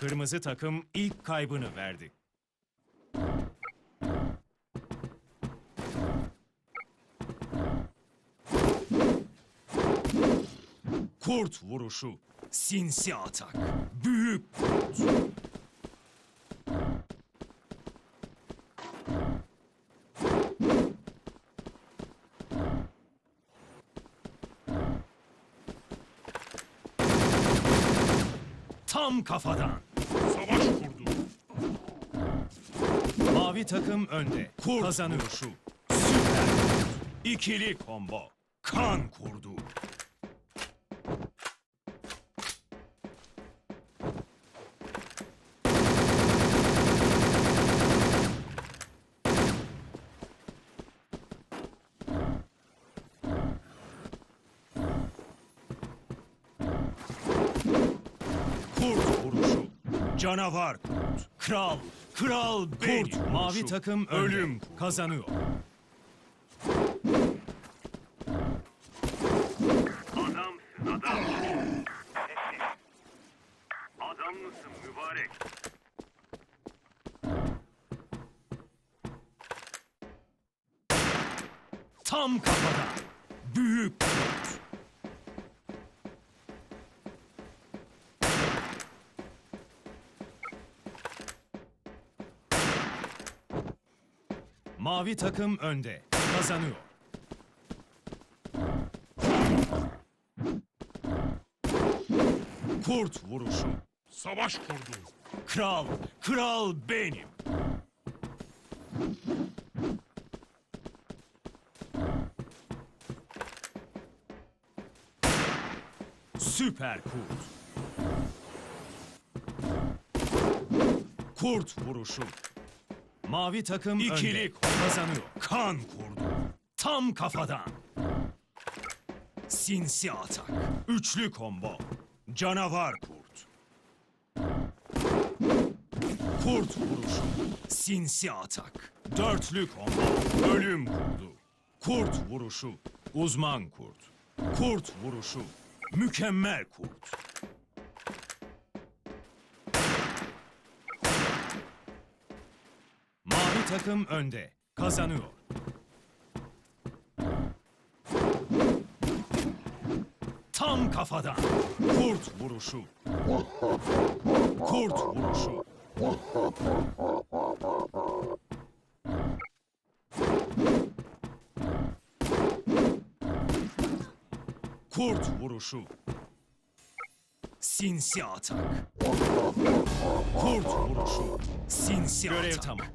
Kırmızı takım ilk kaybını verdi. Kurt vuruşu. Sinsi atak. Büyük kurt. Tam kafadan. Savaş kurdu. Mavi takım önde. Kurt kazanıyor şu. Süper. İkili combo. Kan kurdu. Kurt vuruşu. Canavar kurt. Kral. Kral benim. Kurt. Mavi takım ölüm kazanıyor. Adamsın adam. Sessiz. Adam mısın mübarek? Tam kafada. Büyük kurt. Mavi takım önde. Kazanıyor. Kurt vuruşu. Savaş kurdu. Kral, kral benim. Süper kurt. Kurt vuruşu. Mavi takım İkili kazanıyor. Kan kurdu. Tam kafadan. Sinsi atak. Üçlü combo. Canavar kurt. Kurt vuruşu. Sinsi atak. Dörtlü combo. Ölüm kurdu. Kurt vuruşu. Uzman kurt. Kurt vuruşu. Mükemmel kurt. Mavi takım önde. Kazanıyor. Tam kafadan. Kurt vuruşu. Kurt vuruşu. Kurt vuruşu. Sinsi atak. Kurt vuruşu. Görev tamam.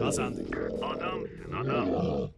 Kazandık. Adamsın adam.